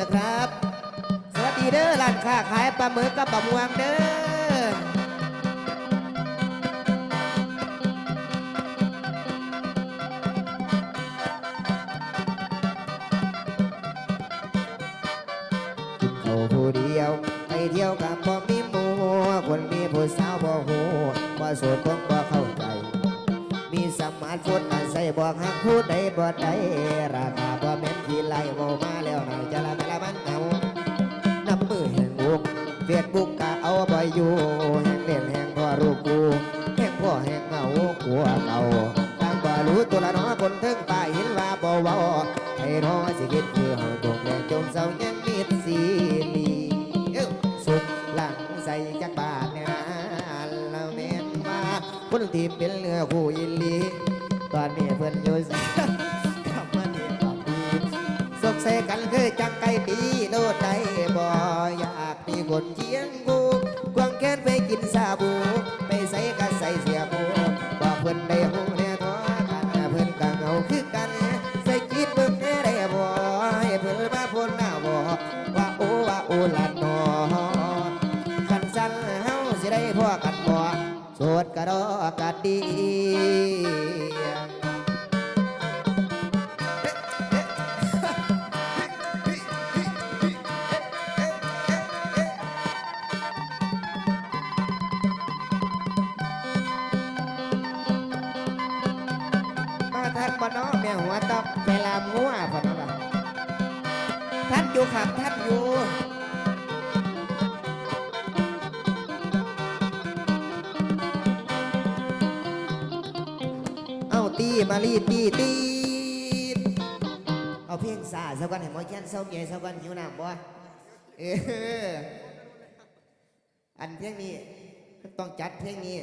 แล้วครับ สวัสดีเด้อร้านค้าขายปลาหมึกกับปลาหมวงเด้อเขาผู้เดียวไปเที่ยวกับบ่มีหมู่คนมีผู้สาวบ่หูบ่โสดคงบ่เข้าใจ มีสมาร์ทโฟนอาศัยบอกหักผู้ใดบ่ได้ราคาบ่แม่ อยู่แห่งเล่นแห่งพ่อรูปกูแห่งพ่อแห่งเงากลัวเก่าทางบ่รู้ตัวละน้อคนถึงป่าหินว่าบ่เว้าให้น้อสิคิดคือเฮาจงแรงจงเศร้ายังมิดสีลีเอ้สุดหลังใส่จักบาทเนี่ยนะละแม่นมาคนที่เป็นเนื้อคู่อิลีตอนนี้เพื่อนอยู่กลับมาที่ตอนดีสกใส่กันคือจังไก่ปีโลดใดบ่อยากมีคนเชียงกู บูไปใส่ก็ใส่เสียบูบอกเพื่อนได้หูแน่ทอกันเพื่อนก็เหงาคือกันใส่คิดเบิ่งแน่ได้บ่ให้เพื่อนมาพ้นหน้าบ่ว่าโอว่าโอละนอขันสั่งเฮาสิได้พอกันบ่โสดกะดอกะดี ท่านบ่เนาะแม่หัวตอกไปลามงัวพอเนาะล่ท่านอยู่ครับท่านอยู่เอาตีมาลีตีตีเอาเพียงสาสักวันให้หมอแค้นเศร้าเมียสักวันหิวน้ำบ่เอออันเพลงนี้ต้องจัดเพลงนี้